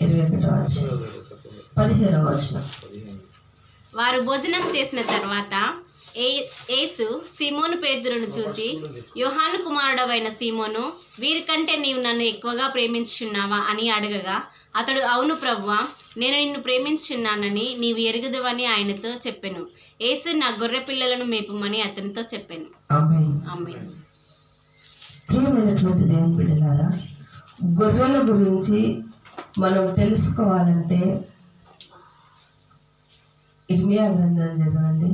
ఇరవై ఒకటో పదిహేనవ వారు భోజనం చేసిన తర్వాత ఏ- యేసు సీమోను పేతురును చూచి యోహాను కుమారుడవైన సీమోను వీరికంటే నీవు నన్ను ఎక్కువగా ప్రేమించున్నావా అని అడగగా అతడు అవును ప్రభువా నేను నిన్ను ప్రేమించున్నానని నీవు ఎరుగుదవని ఆయనతో చెప్పాను. యేసు నా గొర్రె పిల్లలను మేపమని అతనితో చెప్పాను. ఆమె ఆమె ప్రియమైనటువంటి దేవుని బిడ్డలారా గొర్రెల గురించి మనం తెలుసుకోవాలంటే ఇర్మియా గ్రంథం చదవండి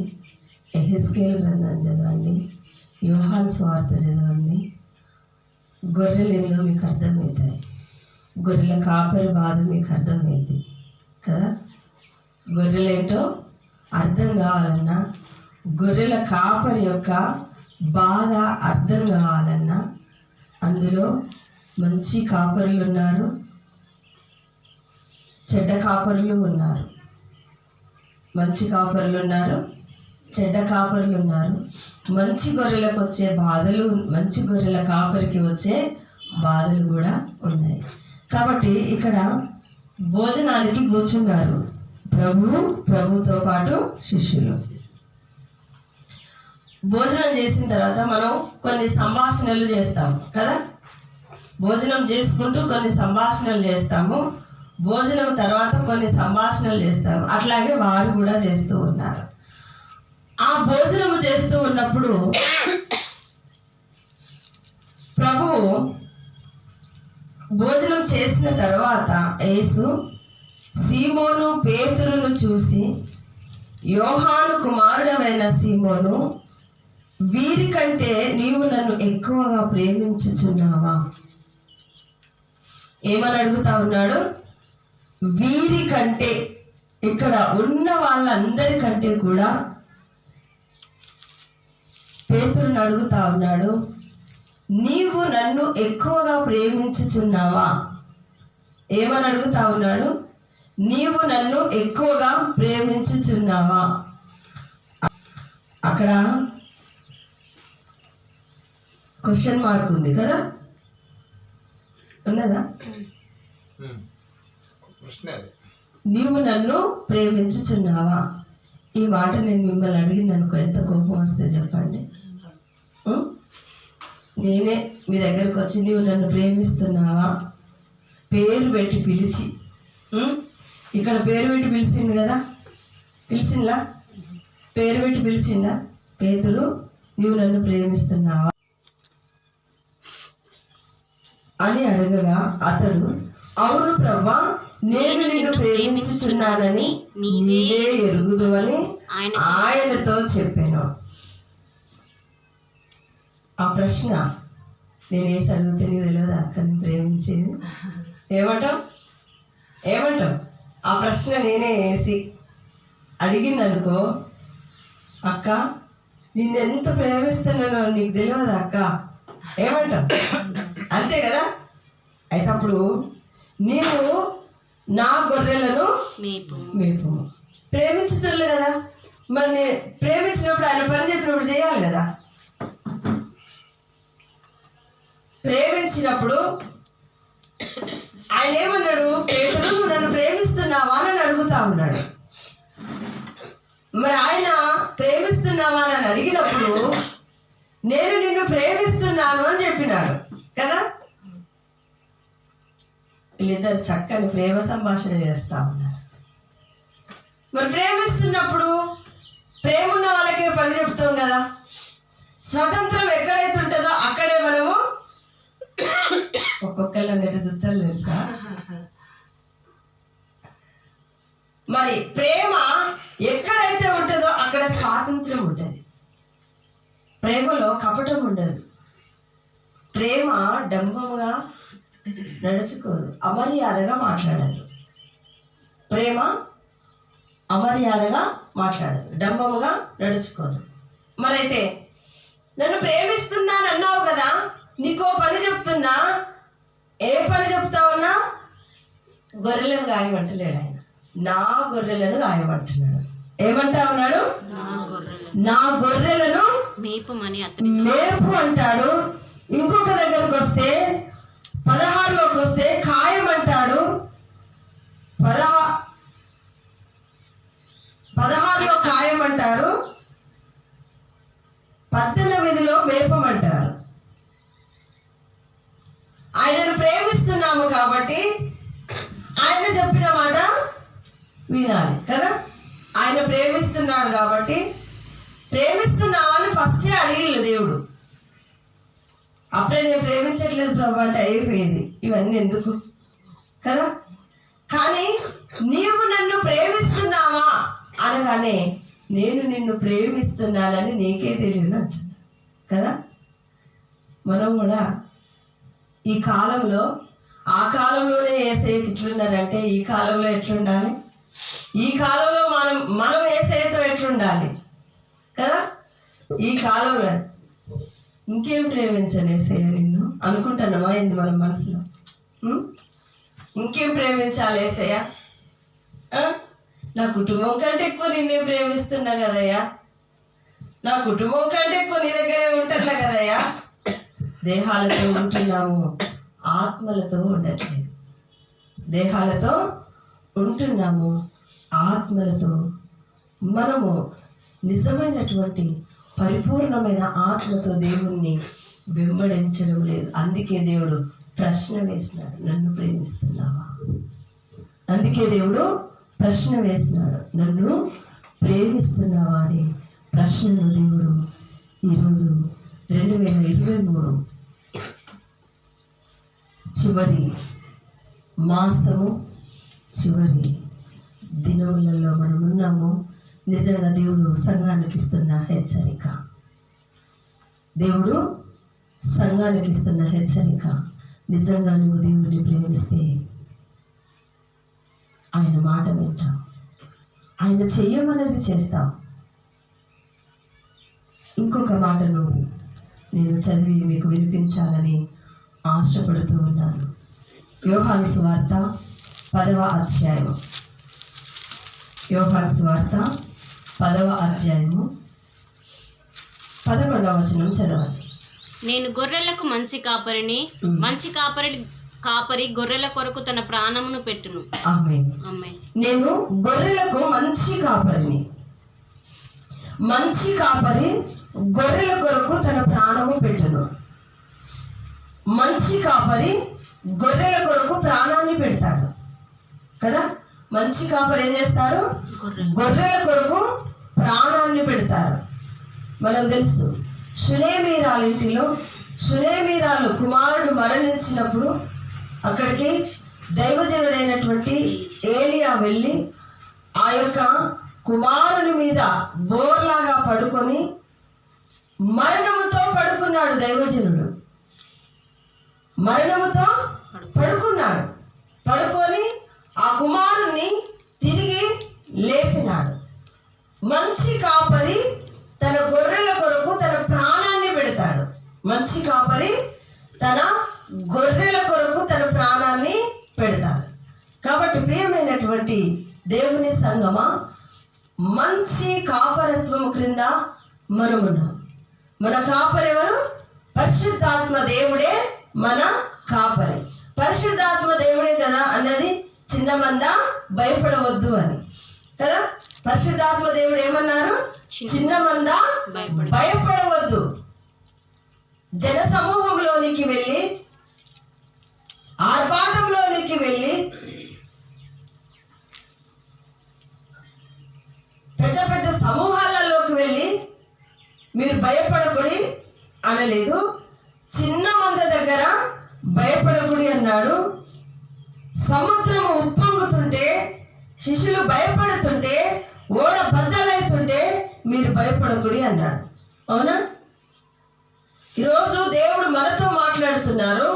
ఎహెస్కేల్ గ్రంథం చదవండి యోహాన్ స్వార్థ చదవండి. గొర్రెలు ఏందో మీకు అర్థమవుతాయి గొర్రెల కాపరి బాధ మీకు అర్థమైంది కదా? గొర్రెలేంటో అర్థం కావాలన్నా గొర్రెల కాపరి యొక్క బాధ అర్థం కావాలన్నా అందులో మంచి కాపరులు ఉన్నారు చెడ్డ కాపరులు ఉన్నారు. మంచి కాపరులు ఉన్నారు చెడ్డ కాపరులు ఉన్నారు. మంచి గొర్రెలకు వచ్చే బాధలు మంచి గొర్రెల కాపరికి వచ్చే బాధలు కూడా ఉన్నాయి. కాబట్టి ఇక్కడ భోజనానికి కూర్చున్నారు ప్రభు ప్రభుతో పాటు శిష్యులు. భోజనం చేసిన తర్వాత మనం కొన్ని సంభాషణలు చేస్తాము కదా? భోజనం చేసుకుంటూ కొన్ని సంభాషణలు చేస్తాము. భోజనం తర్వాత కొన్ని సంభాషణలు చేస్తారు అట్లాగే వారు కూడా చేస్తూ ఉన్నారు. ఆ భోజనము చేస్తూ ఉన్నప్పుడు ప్రభువు భోజనం చేసిన తర్వాత యేసు సీమోను పేతురును చూసి యోహాను కుమారుడమైన సీమోను వీరికంటే నీవు నన్ను ఎక్కువగా ప్రేమించుచున్నావా? ఏమని అడుగుతా ఉన్నాడు? వీరికంటే ఇక్కడ ఉన్న వాళ్ళందరికంటే కూడా పేతురుని అడుగుతా ఉన్నాడు నీవు నన్ను ఎక్కువగా ప్రేమించుచున్నావా? ఏమని అడుగుతా ఉన్నాడు నీవు నన్ను ఎక్కువగా ప్రేమించుచున్నావా? అక్కడ క్వశ్చన్ మార్క్ ఉంది కదా? ఉన్నదా? నీవు నన్ను ప్రేమించుచున్నావా? ఈ మాట నేను మిమ్మల్ని అడిగిననుకో ఎంత కోపం వస్తే చెప్పండి. నేనే మీ దగ్గరకు వచ్చి నీవు నన్ను ప్రేమిస్తున్నావా? పేరు పెట్టి పిలిచి. ఇక్కడ పేరు పెట్టి పిలిచింది కదా? పిలిచిందా? పేరు పెట్టి పిలిచిందా? పేదలు నీవు నన్ను ప్రేమిస్తున్నావా? అని అడగగా అతడు అవును ప్రభా నేను నిన్ను ప్రేమించుచున్నానని నీవే ఎరుగుదువని ఆయన ఆయనతో చెప్పాను. ఆ ప్రశ్న నేను వేసి అడిగితే నీకు తెలియదు అక్కని ప్రేమించేది. ఏమంటాం ఏమంటాం ఆ ప్రశ్న నేనే వేసి అడిగిందనుకో అక్క నిన్ను ఎంత ప్రేమిస్తున్నానో నీకు తెలియదు అక్క? ఏమంటాం అంతే కదా? అయితే అప్పుడు నీవు నా గొర్రెలను మేపు మేపు ప్రేమించుతారు కదా. మరి ప్రేమించినప్పుడు ఆయన పని చెప్పినప్పుడు చేయాలి కదా. ప్రేమించినప్పుడు ఆయన ఏమన్నాడు? నువ్వు నన్ను ప్రేమిస్తున్నావా? అని అడుగుతా ఉన్నాడు. మరి ఆయన ప్రేమిస్తున్నావా? అని అడిగినప్పుడు నేను నిన్ను ప్రేమిస్తున్నాను అని చెప్పినాడు. కదా? వీళ్ళిద్దరు చక్కని ప్రేమ సంభాషణ చేస్తా ఉన్నారు. మరి ప్రేమిస్తున్నప్పుడు ప్రేమ ఉన్న వాళ్ళకే పని చెప్తాం కదా. స్వతంత్రం ఎక్కడైతే ఉంటుందో అక్కడే మనము ఒక్కొక్కళ్ళు నెట్టు చూస్తారు తెలుసా? మరి ప్రేమ ఎక్కడైతే ఉంటుందో అక్కడ స్వాతంత్రం ఉంటుంది. ప్రేమలో కపటం ఉండదు. ప్రేమ డంబముగా నడుచుకోదు. అమర్యాదగా మాట్లాడదు. ప్రేమ అమర్యాదగా మాట్లాడదు. డంబముగా నడుచుకోదు. మరైతే నన్ను ప్రేమిస్తున్నాను అన్నావు కదా? నీకో పని చెప్తున్నా? ఏ పని చెప్తా ఉన్నా గొర్రెలను గాయమంటలేడు ఆయన. నా గొర్రెలను గాయమంటున్నాడు. ఏమంటా ఉన్నాడు నా గొర్రెలు నా గొర్రెలను మేపు అంటాడు. ఇంకొక అయిపోయేది. ఇవన్నీ ఎందుకు? కదా? కానీ నీవు నన్ను ప్రేమిస్తున్నావా? అనగానే నేను నిన్ను ప్రేమిస్తున్నానని నీకే తెలియను అంటున్నా కదా? మనం కూడా ఈ కాలంలో ఆ కాలంలోనే ఏసైకి ఎట్లున్నారంటే ఈ కాలంలో ఎట్లుండాలి? ఈ కాలంలో మనం మనం ఏసైతో ఎట్లుండాలి? కదా? ఈ కాలంలో ఇంకేం ప్రేమించను అనుకుంటున్నామా ఏంది మన మనసులో. ఇంకేం ప్రేమించాలి ఏసయ్యా? నా కుటుంబం కంటే ఎక్కువ నిన్నే ప్రేమిస్తున్నా కదయ్యా. నా కుటుంబం కంటే ఎక్కువ నీ దగ్గరే ఉంటున్నా కదయ్యా. దేహాలతో ఉంటున్నాము ఆత్మలతో ఉండట్లేదు. దేహాలతో ఉంటున్నాము ఆత్మలతో మనము నిజమైనటువంటి పరిపూర్ణమైన ఆత్మతో దేవుణ్ణి వెంబడించడం లేదు. అందుకే దేవుడు ప్రశ్న వేసినాడు. నన్ను ప్రేమిస్తున్నావా? అందుకే దేవుడు ప్రశ్న వేసినాడు. నన్ను ప్రేమిస్తున్నావా అని ప్రశ్నను దేవుడు ఈరోజు రెండు వేల ఇరవై మూడు చివరి మాసము చివరి దినములలో మనం ఉన్నాము. నిజంగా దేవుడు సంఘానికి ఇస్తున్న హెచ్చరిక. దేవుడు సంఘానికి ఇస్తున్న హెచ్చరిక నిజంగా నువ్వు దేవుడిని ప్రేమిస్తే ఆయన మాట వింటావు. ఆయన చెయ్యమన్నది చేస్తావు. ఇంకొక మాటను నేను చదివి మీకు వినిపించాలని ఆశపడుతూ ఉన్నాను. యోహాను వార్త పదవ అధ్యాయం యోహాను వార్త పదవ అధ్యాయము. పదకొండవ వచనం చదవండి. నేను గొర్రెలకు మంచి కాపరిని మంచి కాపరి కాపరి గొర్రెల కొరకు తన ప్రాణమును పెట్టును. నేను గొర్రెలకు మంచి కాపరిని. మంచి కాపరి గొర్రెల కొరకు తన ప్రాణము పెట్టును. మంచి కాపరి గొర్రెల కొరకు ప్రాణాన్ని పెడతాడు. కదా? మంచి కాపరి ఏం చేస్తారు? గొర్రెల కొరకు ప్రాణాన్ని పెడతారు. మనకు తెలుసు. సునేమీరాల ఇంటిలో సునేమీరాలు కుమారుడు మరణించినప్పుడు అక్కడికి దైవజనుడైనటువంటి ఏలియా వెళ్ళి ఆ యొక్క కుమారుని మీద బోర్లాగా పడుకొని మరణముతో పడుకున్నాడు దైవజనుడు. మరణముతో పడుకున్నాడు. పడుకొని ఆ కుమారుణ్ణి తిరిగి లేపినాడు. మంచి కాపరి తన గొర్రె మంచి కాపరి తన గొర్రెల కొరకు తన ప్రాణాన్ని పెడతాడు. కాబట్టి ప్రియమైనటువంటి దేవుని సంగమా మంచి కాపరత్వం క్రింద మనమున్నాం మన కాపరి ఎవరు? పరిశుద్ధాత్మ దేవుడే మన కాపరి. పరిశుద్ధాత్మ దేవుడే కదా అన్నది చిన్న మంద భయపడవద్దు అని. కదా? పరిశుద్ధాత్మ దేవుడు ఏమన్నారు? చిన్న మంద భయపడ భయపడవద్దు. జన సమూహంలోనికి వెళ్ళి ఆర్భాటంలోనికి వెళ్ళి పెద్ద పెద్ద సమూహాలలోకి వెళ్ళి మీరు భయపడకుడి అనలేదు. చిన్న మంద దగ్గర భయపడకుడి అన్నాడు. సముద్రం ఉప్పొంగుతుంటే శిష్యులు భయపడుతుంటే ఓడ బద్దలైతుంటే మీరు భయపడకుడి అన్నాడు. అవునా ఈరోజు దేవుడు మనతో మాట్లాడుతున్నారు.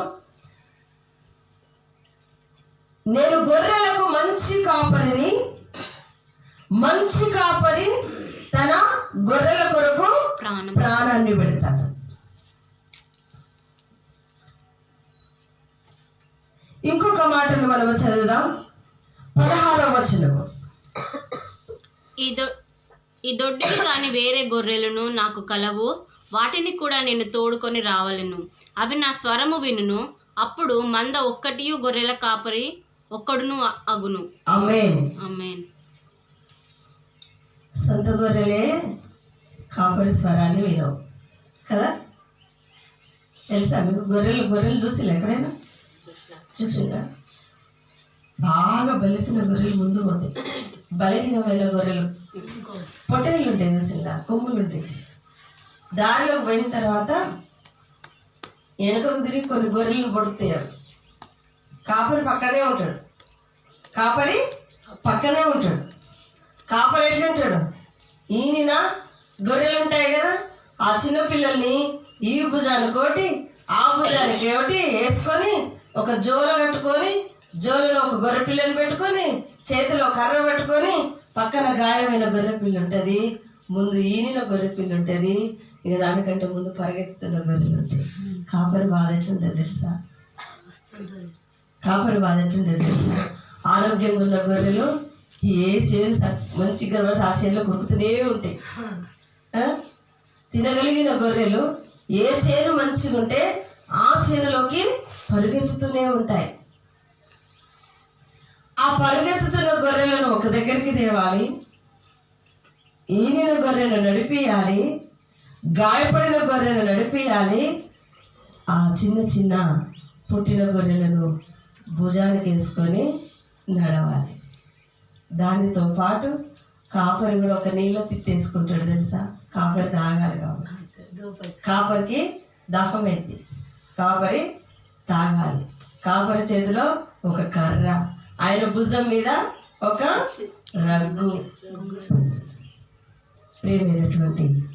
నేను గొర్రెలకు మంచి కాపరిని మంచి కాపరి తన గొర్రెల కొరకు ప్రాణం. ప్రాణాన్ని పెడతాడు. ఇంకొక మాటను మనము చదువుదాం. పదహారవ వచనము. ఈ దొ ఈ దొడ్డికి కాని వేరే గొర్రెలను నాకు కలవు. వాటిని కూడా నేను తోడుకొని రావలను. అవి నా స్వరము వినును. అప్పుడు మంద ఒక్కటియు గొర్రెల కాపరి ఒక్కడును అగును. అమేన్ సొంత గొర్రెలే కాపరి స్వరాన్ని వినవు. కదా? తెలుసా మీకు? గొర్రెలు గొర్రెలు చూసిలే ఎక్కడైనా? చూసిందా బాగా బలిసిన గొర్రెలు ముందు పోతాయి. బలహీనమైన గొర్రెలు. పొట్టేళ్ళు ఉంటాయి చూసిందా కొమ్ములు ఉంటాయి దారిలో పోయిన తర్వాత వెనుకకు తిరిగి కొన్ని గొర్రెలను పొడుతాయి అవి. కాపరి పక్కనే ఉంటాడు. కాపరి పక్కనే ఉంటాడు. కాపరి ఎట్లుంటాడు ఈయన గొర్రెలు ఉంటాయి కదా ఆ చిన్న పిల్లల్ని ఈ భుజానికి ఒకటి ఆ భుజానికి ఒకటి వేసుకొని ఒక జోల కట్టుకొని జోలలో ఒక గొర్రె పిల్లని పెట్టుకొని చేతిలో కర్ర పెట్టుకొని పక్కన గాయమైన గొర్రె పిల్ల ఉంటుంది ముందు ఈనిన గొర్రె పిల్ల ఉంటుంది ఇక దానికంటే ముందు పరిగెత్తుతున్న గొర్రెలు ఉంటాయి. కాపరి బాధ ఎట్లుండదు తెలుసా? కాపరి బాధ ఎట్లుండదు తెలుసా? ఆరోగ్యంగా ఉన్న గొర్రెలు ఏ చేను మంచిగా ఆ చేనులో కొరుకుతూనే ఉంటాయి. తినగలిగిన గొర్రెలు ఏ చేను మంచిగా ఉంటే ఆ చేనులోకి పరుగెత్తుతూనే ఉంటాయి. ఆ పరుగెత్తుతున్న గొర్రెలను ఒక దగ్గరికి తేవాలి ఈనిన గొర్రెను నడిపియాలి గాయపడిన గొర్రెను నడిపియాలి. ఆ చిన్న చిన్న పుట్టిన గొర్రెలను భుజానికి వేసుకొని నడవాలి. దానితో పాటు కాపరి కూడా ఒక నీళ్ళ తిత్తేసుకుంటాడు తెలుసా? కాపరి తాగాలి కాబట్టి. కాపరికి దాహం ఎత్తి కాపరి తాగాలి. కాపరి చేతిలో ఒక కర్ర ఆయన భుజం మీద ఒక రగ్గు. ప్రేమైనటువంటి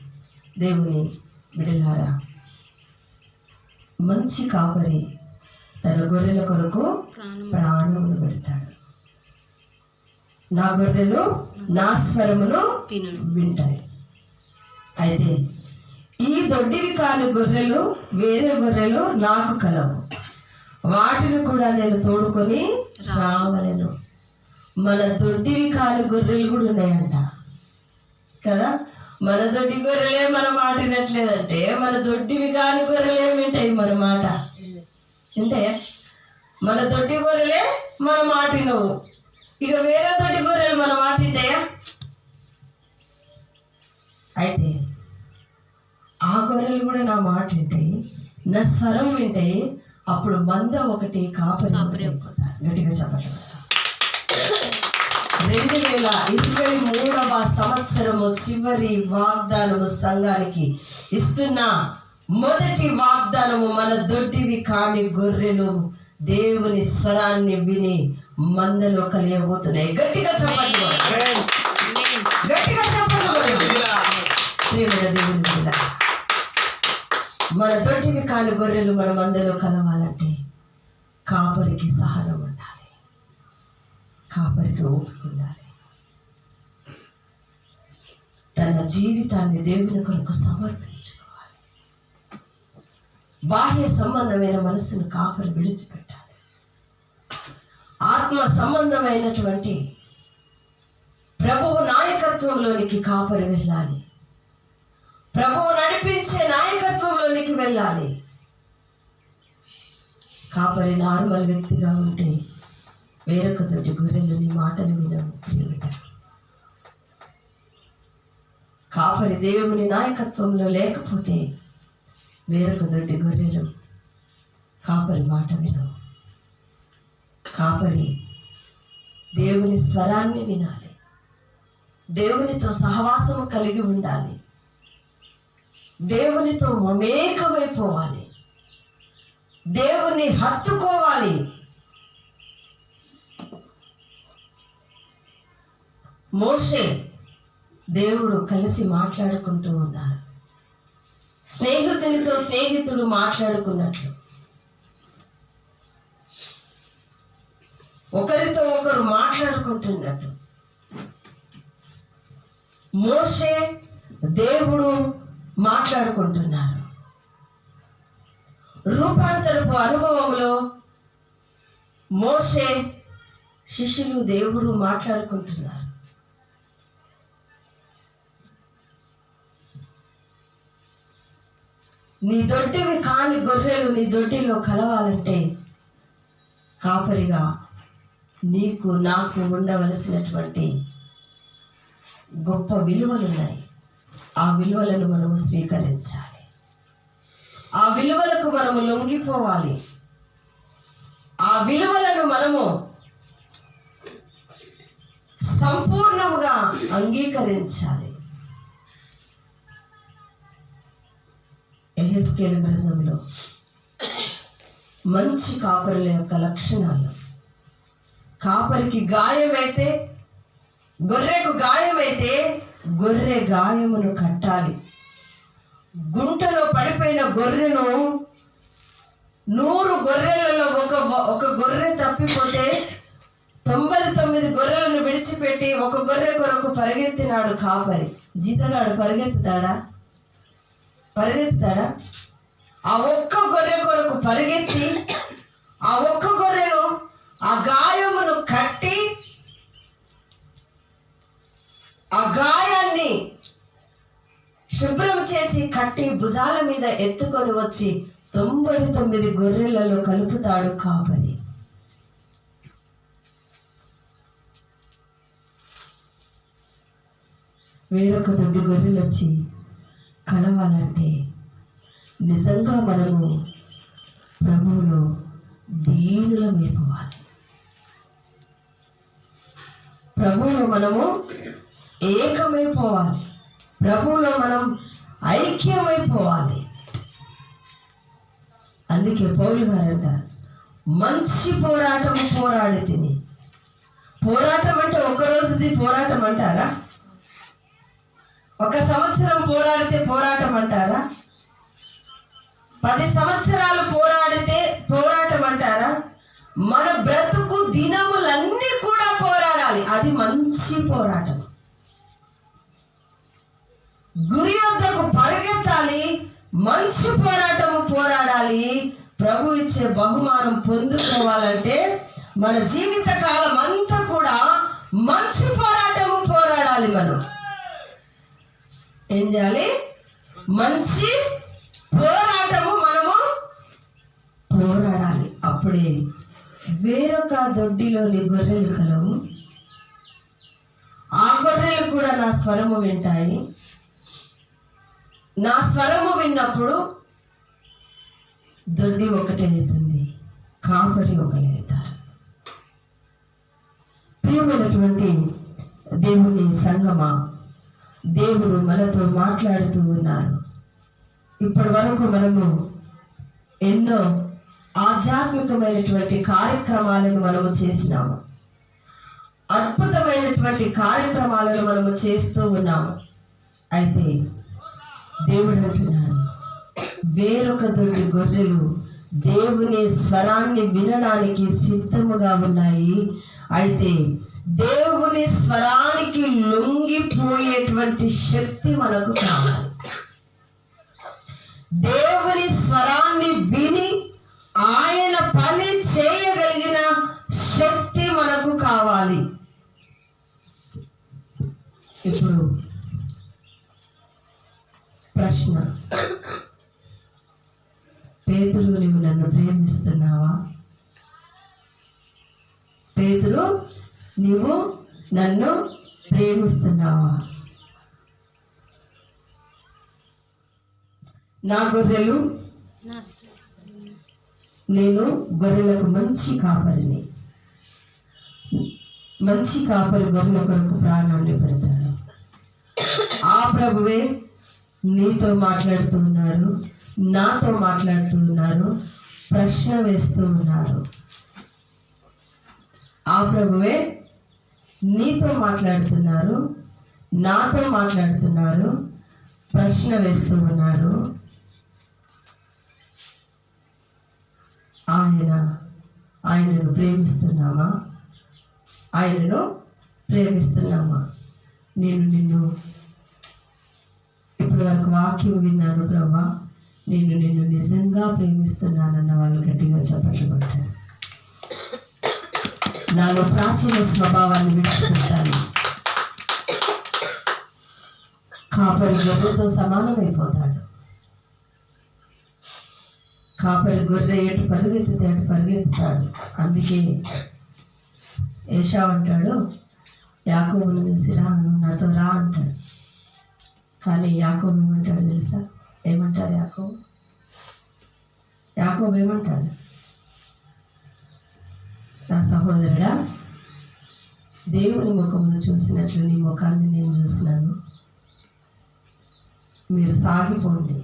దేవుని బిడలారా మంచి కాపరి తన గొర్రెల కొరకు ప్రాణం ప్రాణమును పెడతాడు. నా గొర్రెలు నా స్వరమును వింటాయి. అయితే ఈ దొడ్డివి కాని గొర్రెలు వేరే గొర్రెలు నాకు కలవు. వాటిని కూడా నేను తోడుకొని రావలను. మన దొడ్డివి కాని గొర్రెలు కూడా ఉన్నాయంట. కదా? మన దొడ్డి గొర్రెలే మన మాట వినట్లేదంటే మన దొడ్డివి కాని గొర్రెలే వింటాయి మన మాట. వింటే? మన దొడ్డి గొర్రెలే మన మాట వినవు. ఇక వేరే దొడ్డి గొర్రెలు మన మాట వింటాయా? అయితే ఆ గొర్రెలు కూడా నా మాట వింటాయి నా స్వరం వింటాయి అప్పుడు మంద ఒకటి కాపరి గట్టిగా చెప్పండి రెండు వేల ఇరవై మూడవ సంవత్సరము చివరి వాగ్దానము సంఘానికి ఇస్తున్న మొదటి వాగ్దానము మన దొడ్డివి కాని గొర్రెలు దేవుని స్వరాన్ని విని మందలో కలియబోతున్నాయి. గట్టిగా చెప్పండి. గట్టిగా చెప్పండి. ప్రియమైన దేవుని పిల్ల మన దొడ్డివి కాని గొర్రెలు మన మందలో కలవాలంటే కాపరికి సహనం ఉండాలి కాపరికి తన జీవితాన్ని దేవుని కొరకు సమర్పించుకోవాలి. బాహ్య సంబంధమైన మనసును కాపరి విడిచిపెట్టాలి. ఆత్మ సంబంధమైనటువంటి ప్రభువు నాయకత్వంలోనికి కాపరి వెళ్ళాలి. ప్రభువు నడిపించే నాయకత్వంలోనికి వెళ్ళాలి. కాపరి నార్మల్ వ్యక్తిగా ఉంటే వేరొక తోటి గొర్రెలు నీ మాటలు వినవు ప్రియుడ కాపరి దేవుని నాయకత్వంలో లేకపోతే వేరొక దొడ్డి గొర్రెలు కాపరి మాట వినవు. కాపరి దేవుని స్వరాన్ని వినాలి. దేవునితో సహవాసము కలిగి ఉండాలి. దేవునితో మమేకమైపోవాలి. దేవుని హత్తుకోవాలి. మోషే దేవుడు కలిసి మాట్లాడుకుంటూ ఉన్నారు. స్నేహితునితో స్నేహితుడు మాట్లాడుకున్నట్లు. ఒకరితో ఒకరు మాట్లాడుకుంటున్నట్టు. మోషే దేవుడు మాట్లాడుకుంటున్నారు. రూపాంతరపు అనుభవంలో మోసే శిష్యులు దేవుడు మాట్లాడుకుంటున్నారు. నీ దొడ్డివి కాని గొర్రెలు నీ దొడ్డిలో కలవాలంటే కాపరిగా నీకు నాకు ఉండవలసినటువంటి గొప్ప విలువలు ఉన్నాయి ఆ విలువలను మనము స్వీకరించాలి. ఆ విలువలకు మనము లొంగిపోవాలి. ఆ విలువలను మనము సంపూర్ణముగా అంగీకరించాలి. ఎహెస్కేల్ గ్రంథంలో మంచి కాపరుల యొక్క లక్షణాలు. కాపరికి గాయమైతే గొర్రెకు గాయమైతే గొర్రె గాయమును కట్టాలి. గుంటలో పడిపోయిన గొర్రెను నూరు గొర్రెలలో ఒక ఒక గొర్రె తప్పిపోతే తొంభై తొమ్మిది గొర్రెలను విడిచిపెట్టి ఒక గొర్రె కొరకు పరిగెత్తినాడు కాపరి. జీతగాడు పరిగెత్తుతాడా? పరిగెత్తాడా? ఆ ఒక్క గొర్రె కొరకు పరిగెత్తి ఆ ఒక్క గొర్రెను ఆ గాయమును కట్టి ఆ గాయాన్ని శుభ్రం చేసి కట్టి భుజాల మీద ఎత్తుకొని వచ్చి తొంభై తొమ్మిది గొర్రెలలో కలుపుతాడు కాపరి వేరొక దొడ్డి గొర్రెలు వచ్చి కలవాలంటే నిజంగా మనము ప్రభువులో దీనులమైపోవాలి ప్రభువులో మనము ఏకమైపోవాలి. ప్రభువులో మనం ఐక్యమైపోవాలి. అందుకే పౌలు గారంట అంటారు మంచి పోరాటం పోరాడి తిని. పోరాటం అంటే ఒక్కరోజుది పోరాటం అంటారా? ఒక సంవత్సరం పోరాడితే పోరాటం అంటారా? పది సంవత్సరాలు పోరాడితే పోరాటం అంటారా? మన బ్రతుకు దినములన్నీ కూడా పోరాడాలి. అది మంచి పోరాటం. గురి వద్దకు పరిగెత్తాలి. మంచి పోరాటము పోరాడాలి. ప్రభు ఇచ్చే బహుమానం పొందుకోవాలంటే మన జీవిత కాలం అంతా కూడా మంచి పోరాటము పోరాడాలి మనం. ఏం చేయాలి? మంచి పోరాటము మనము పోరాడాలి. అప్పుడే వేరొక దొడ్డిలోని గొర్రెలు కలవు. ఆ గొర్రెలు కూడా నా స్వరము వింటాయి. నా స్వరము విన్నప్పుడు దొడ్డి ఒకటే అవుతుంది కాపరి ఒకటే అవుతారు. ప్రియమైనటువంటి దేవుని సంగమా దేవుడు మనతో మాట్లాడుతూ ఉన్నారు. ఇప్పటి వరకు మనము ఎన్నో ఆధ్యాత్మికమైనటువంటి కార్యక్రమాలను మనము చేసినాము. అద్భుతమైనటువంటి కార్యక్రమాలను మనము చేస్తూ ఉన్నాము. అయితే దేవుడు అంటున్నాడు వేరొక దొడ్డి గొర్రెలు దేవుని స్వరాన్ని వినడానికి సిద్ధముగా ఉన్నాయి. అయితే దేవుని స్వరానికి లొంగిపోయేటువంటి శక్తి మనకు కావాలి. దేవుని స్వరాన్ని విని ఆయన పని చేయగలిగిన శక్తి మనకు కావాలి. ఇప్పుడు ప్రశ్న. పేతురు నువ్వు నన్ను ప్రేమిస్తున్నావా? పేతురు నీవు నన్ను ప్రేమిస్తున్నావా? నా గొర్రెలు నేను గొర్రెలకు మంచి కాపరిని. మంచి కాపరి గొర్రెల కొరకు ప్రాణాన్ని పెడతాడు. ఆ ప్రభువే నీతో మాట్లాడుతూ ఉన్నాడు నాతో మాట్లాడుతూ ఉన్నారు ప్రశ్న వేస్తూ ఉన్నారు. ఆ ప్రభువే నీతో మాట్లాడుతున్నారు నాతో మాట్లాడుతున్నారు ప్రశ్న వేస్తూ ఉన్నారు. ఆయన ఆయనను ప్రేమిస్తున్నామా? ఆయనను ప్రేమిస్తున్నామా? నేను నిన్ను ఇప్పటి వరకు వాక్యం విన్నాను ప్రభా. నేను నిన్ను నిజంగా ప్రేమిస్తున్నానన్న వాళ్ళు గట్టిగా చప్పట్లు నాలో ప్రాచీన స్వభావాన్ని విడిచిపెట్టాను. కాపరి గొర్రెతో సమానమైపోతాడు. కాపరి గొర్రె ఎటు పరుగెత్తితే అటు పరుగెత్తుతాడు. అందుకే ఏషా అంటాడు యాకోబుని చూసి రా నువ్వు నాతో రా అంటాడు. కానీ యాకోబు ఏమంటాడు తెలుసా? ఏమంటాడు యాకోబు? యాకోబు ఏమంటాడు? నా సహోదరుడా దేవుని ముఖమును చూసినట్లు నీ ముఖాన్ని నేను చూసినాను. మీరు సాగిపోండి.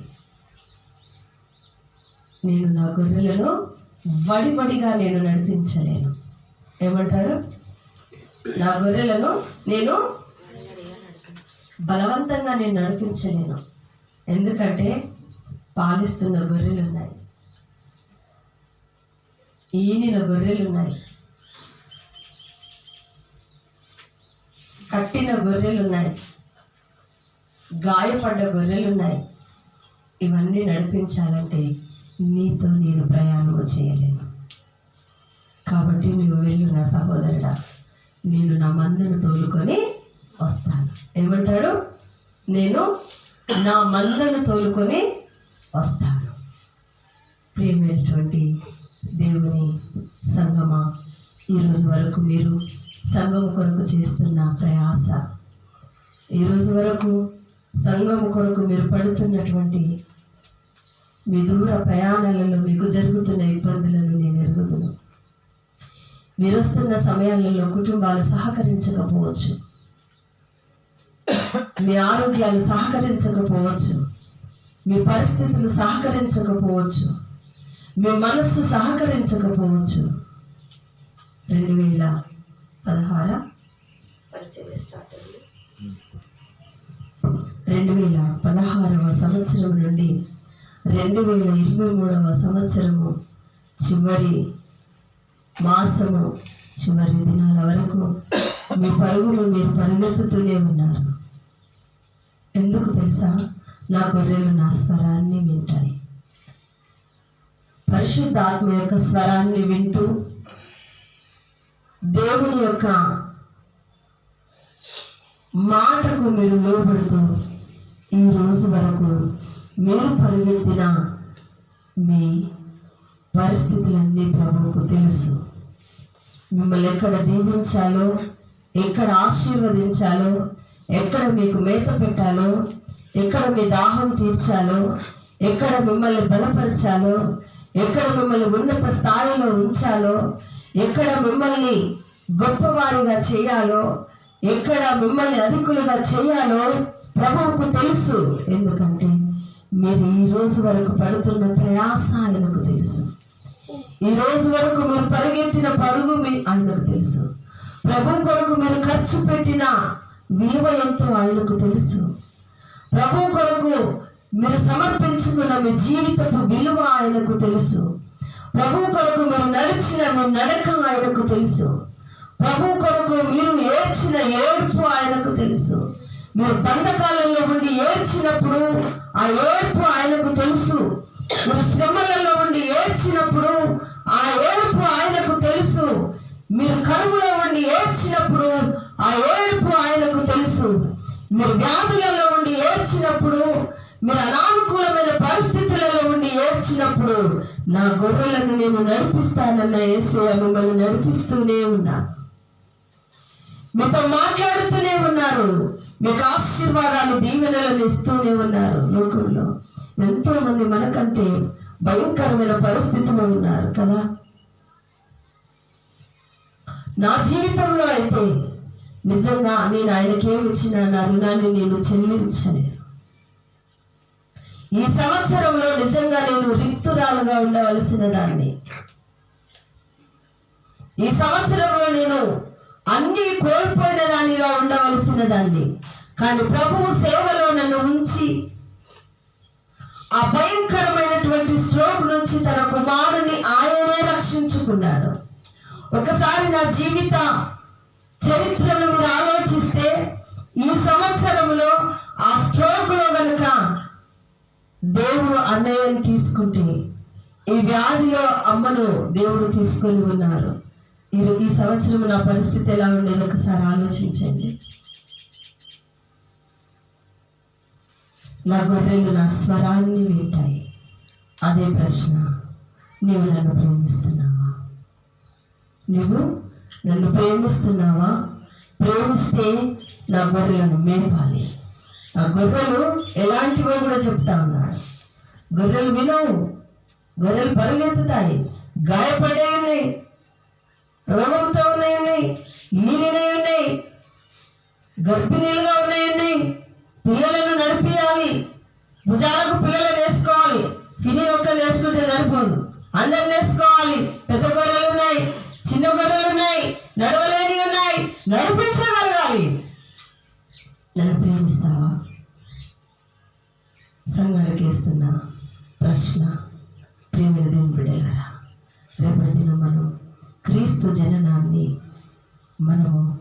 నేను నా గొర్రెలను వడివడిగా నేను నడిపించలేను. ఏమంటాడు? నా గొర్రెలను నేను బలవంతంగా నేను నడిపించలేను. ఎందుకంటే పాలిస్తున్న గొర్రెలు ఉన్నాయి ఈనిన గొర్రెలు ఉన్నాయి కట్టిన గొర్రెలు ఉన్నాయి గాయపడ్డ గొర్రెలు ఉన్నాయి ఇవన్నీ నడిపించాలంటే నీతో నేను ప్రయాణం చేయలేను. కాబట్టి నువ్వు వెళ్ళు నా సహోదరుడా. నేను నా మందను తోలుకొని వస్తాను. ఏమంటాడు? నేను నా మందను తోలుకొని వస్తాను. ప్రియమైనటువంటి దేవుని సంగమా ఈరోజు వరకు మీరు సంఘం కొరకు చేస్తున్న ప్రయాస. ఈరోజు వరకు సంఘం కొరకు మీరు పడుతున్నటువంటి మీ దూర ప్రయాణాలలో మీకు జరుగుతున్న ఇబ్బందులను నేను ఎరుగుదును. మీరు వస్తున్న సమయాలలో కుటుంబాలు సహకరించకపోవచ్చు. మీ ఆరోగ్యాలు సహకరించకపోవచ్చు. మీ పరిస్థితులు సహకరించకపోవచ్చు. మీ మనస్సు సహకరించకపోవచ్చు. రెండు వేల పదహార? పరిచయం స్టార్ట్ అయింది. రెండు వేల పదహారవ సంవత్సరం నుండి రెండు వేల ఇరవై మూడవ సంవత్సరము చివరి మాసము చివరి దినాల వరకు మీ పరుగులు మీరు పరిగెత్తుతూనే ఉన్నారు. ఎందుకు తెలుసా? నా గొర్రెలు నా స్వరాన్ని వింటాయి పరిశుద్ధాత్మ యొక్క స్వరాన్ని వింటూ దేవుని యొక్క మాటకు మీరు లోబడుతూ ఈ రోజు వరకు మీరు పరిగెత్తిన మీ పరిస్థితులన్నీ ప్రభువుకు తెలుసు. మిమ్మల్ని ఎక్కడ దీవించాలో ఎక్కడ ఆశీర్వదించాలో ఎక్కడ మీకు మేత పెట్టాలో ఎక్కడ మీ దాహం తీర్చాలో ఎక్కడ మిమ్మల్ని బలపరచాలో ఎక్కడ మిమ్మల్ని ఉన్నత స్థాయిలో ఉంచాలో ఎక్కడ మిమ్మల్ని గొప్పవారిగా చేయాలో ఎక్కడ మిమ్మల్ని అధికులుగా చేయాలో ప్రభువుకు తెలుసు. ఎందుకంటే మీరు ఈ రోజు వరకు పడుతున్న ప్రయాస ఆయనకు తెలుసు. ఈ రోజు వరకు మీరు పరిగెత్తిన పరుగు మీ ఆయనకు తెలుసు. ప్రభు కొరకు మీరు ఖర్చు పెట్టిన విలువ ఎంతో ఆయనకు తెలుసు. ప్రభు కొరకు మీరు సమర్పించుకున్న మీ జీవితపు విలువ ఆయనకు తెలుసు. ప్రభు కొరకు మేము నడిచిన మీ నడక ఆయనకు తెలుసు. ప్రభు కొరకు మీరు ఏడ్చిన ఏడ్పు ఆయనకు తెలుసు. మీరు బంధకాలంలో ఉండి ఏడ్చినప్పుడు ఆ ఏడ్పు ఆయనకు తెలుసు. మీరు శ్రమలలో ఉండి ఏడ్చినప్పుడు ఆ ఏడుపు ఆయనకు తెలుసు. మీరు కరువులో ఉండి ఏడ్చినప్పుడు ఆ ఏడుపు ఆయనకు తెలుసు. మీరు వ్యాధులలో ఉండి ఏడ్చినప్పుడు మీరు అనానుకూలమైన పరిస్థితులలో ఉండి ఏడ్చినప్పుడు నా గొర్రెలను నేను నడిపిస్తానన్న ఏసే మిమ్మల్ని నడిపిస్తూనే ఉన్నాను మీతో మాట్లాడుతూనే ఉన్నారు. మీకు ఆశీర్వాదాలు దీవెనలను ఇస్తూనే ఉన్నారు లోకంలో. ఎంతో మంది మనకంటే భయంకరమైన పరిస్థితిలో ఉన్నారు కదా? నా జీవితంలో అయితే నిజంగా నేను ఆయనకి ఏమి ఇచ్చిన నా రుణాన్ని నేను చెల్లించలేను. ఈ సంవత్సరంలో నిజంగా నేను రిక్తురాలుగా ఉండవలసిన దాన్ని ఈ సంవత్సరంలో నేను అన్ని కోల్పోయిన దానిగా ఉండవలసిన దాన్ని కానీ ప్రభువు సేవలో నన్ను ఉంచి ఆ భయంకరమైనటువంటి స్ట్రోక్ నుంచి తన కుమారుని ఆయనే రక్షించుకున్నాడు. ఒకసారి నా జీవిత చరిత్రను మీరు ఆలోచిస్తే ఈ సంవత్సరంలో ఆ స్ట్రోక్లో గనుక దేవుడు అన్నయ్యని తీసుకుంటే ఈ వ్యాధిలో అమ్మను దేవుడు తీసుకొని ఉన్నారు. ఈ ఈ సంవత్సరం నా పరిస్థితి ఎలా ఉండేది ఒకసారి ఆలోచించండి. నా గొర్రెలు నా స్వరాన్ని వింటాయి. అదే ప్రశ్న నీవు నన్ను ప్రేమిస్తున్నావా? నువ్వు నన్ను ప్రేమిస్తున్నావా? ప్రేమిస్తే నా గొర్రెలను మేపాలి. ఆ గొర్రెలు ఎలాంటివో కూడా చెప్తా గొర్రెలు వినవు. గొర్రెలు పరిగెత్తుతాయి. గాయపడే ఉన్నాయి రోగంతో ఉన్నాయి ఉన్నాయి ఈనినే ఉన్నాయి గర్భిణీలుగా ఉన్నాయండి పిల్లలను నడిపియాలి. భుజాలకు పిల్లలు వేసుకోవాలి ఫిని ఒక్కరు వేసుకుంటే సరిపోదు. అందరు వేసుకోవాలి పెద్ద గొర్రెలు ఉన్నాయి చిన్న గొర్రెలు ఉన్నాయి నడవలేని ఉన్నాయి నడిపించగలగాలి. నన్ను ప్రేమిస్తావా? సంఘానికి ప్రశ్న ప్రేమిన దేవుని బిడ్డలారా రేపటి దినం మనం క్రీస్తు జననాన్ని మనము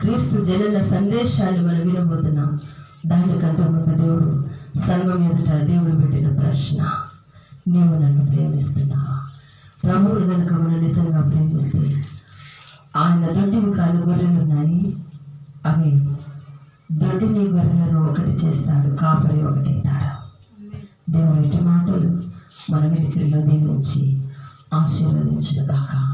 క్రీస్తు జనన సందేశాన్ని మనం వినబోతున్నాం. దానికంటే ముందు దేవుడు సంఘం ఎదుట దేవుడు పెట్టిన ప్రశ్న నీవు నన్ను ప్రేమిస్తున్నావా? ప్రభువులు కనుక మనం నిజంగా ప్రేమిస్తే ఆయన దొడ్డివి కాని గొర్రెలు ఉన్నాయి. అవి దొడ్డిని గొర్రెలను ఒకటి చేస్తాడు కాపరి ఒకటేతాడు దేవుని మాటలు మన వెనుకల్లో దీవించి ఆశీర్వదించిన దాకా